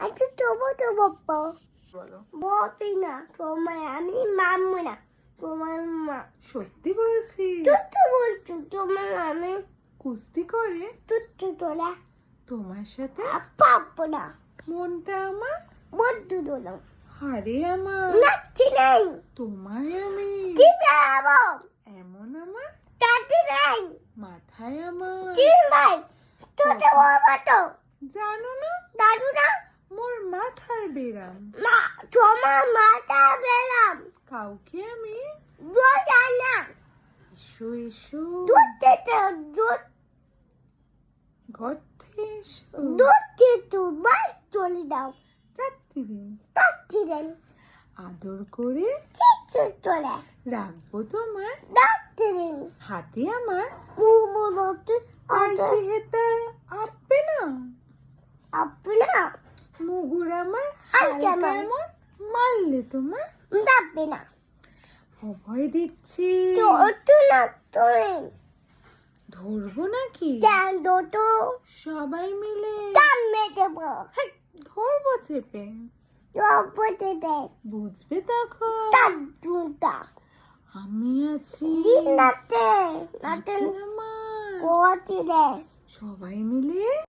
আচ্ছা তবু তো বাপ্পা বপি না তোমার আমি মামু না তোমার মা সত্যি বলছি? তুত্তু বলছো তোমার আমি কুস্তি করে? তুত্তু তোলা তোমার সাথে? পাপ্পু না মনটা আমার? বদ্ধ তোলা হারে আমার। নাচছি নাই তোমায় আমি। এমন আমার? তাতে নাই মাথায় আমার। কি ভাই তোতে বাবা তো জানো না? দাদু না? মোর মাথার বেরাম। মা তোমার মাথা কাউকে আমি বোঝা না। এসো এসো। দুধ দিতে দুধ। ঘর থেকে এসো। দুধ দিতে বাস চলে দাও। চারটি দিন। আদর করে চিচ্ছু চলে। রাখব তোমার ডাকতে দিন। হাতে আমার মুমু কি হেতা আপবে অভয় দিচ্ছি। ধরবো নাকি? সবাই মিলে। ধরবো চেপে। বুঝবে তখন। আমি আছি। সবাই মিলে।